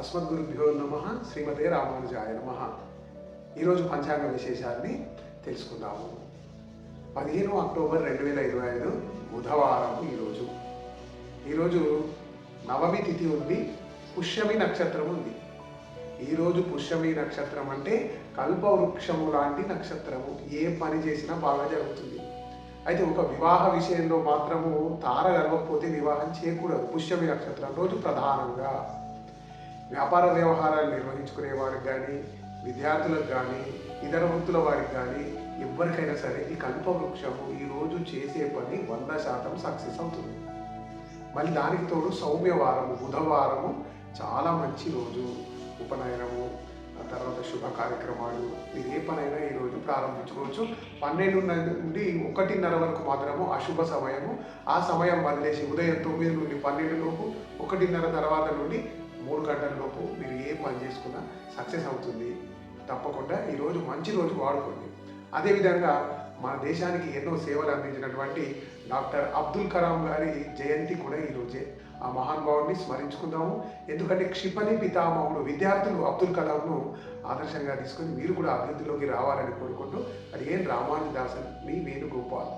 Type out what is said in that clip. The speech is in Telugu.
అస్మద్గురుభ్యో నమ శ్రీమతే రామానుజాయ నమ. ఈరోజు పంచాంగ విశేషాన్ని తెలుసుకుందాము. పదిహేను అక్టోబర్ రెండు వేల ఇరవై ఐదు బుధవారం ఈరోజు ఈరోజు నవమి తిథి ఉంది పుష్యమి నక్షత్రం ఉంది. ఈరోజు పుష్యమి నక్షత్రం అంటే కల్పవృక్షము లాంటి నక్షత్రము. ఏ పని చేసినా బాగా జరుగుతుంది. అయితే ఒక వివాహ విషయంలో మాత్రము తార గర్వకపోతే వివాహం చేయకూడదు. పుష్యమి నక్షత్రం రోజు ప్రధానంగా. వ్యాపార వ్యవహారాలు నిర్వహించుకునే వారికి కానీ విద్యార్థులకు కానీ ఇతర వృత్తుల వారికి కానీ ఎవరికైనా సరే ఈ కల్పవృక్షము ఈరోజు చేసే పని వంద శాతం సక్సెస్ అవుతుంది. మళ్ళీ దానికి తోడు సౌమ్యవారము బుధవారము చాలా మంచి రోజు. ఉపనయనము ఆ తర్వాత శుభ కార్యక్రమాలు మీరు ఏ పనైనా ఈరోజు ప్రారంభించుకోవచ్చు. పన్నెండు నుండి ఒకటిన్నర వరకు మాత్రము అశుభ సమయము. ఆ సమయం వదిలేసి ఉదయం తొమ్మిది నుండి పన్నెండు లోపు ఒకటిన్నర తర్వాత నుండి మూడు గంటల లోపు మీరు ఏ పని చేసుకున్నా సక్సెస్ అవుతుంది. తప్పకుండా ఈరోజు మంచి రోజు వాడుకోండి. అదేవిధంగా మన దేశానికి ఎన్నో సేవలు అందించినటువంటి డాక్టర్ అబ్దుల్ కలాం గారి జయంతి కూడా ఈరోజే ఆ మహానుభావుడిని స్మరించుకుందాము. ఎందుకంటే క్షిపణి పితామహుడు విద్యార్థులు అబ్దుల్ కలాంను ఆదర్శంగా తీసుకొని మీరు కూడా అభివృద్ధిలోకి రావాలని కోరుకుంటూ అది ఏం రామానుదాసన్ మీ వేణుగోపాల్.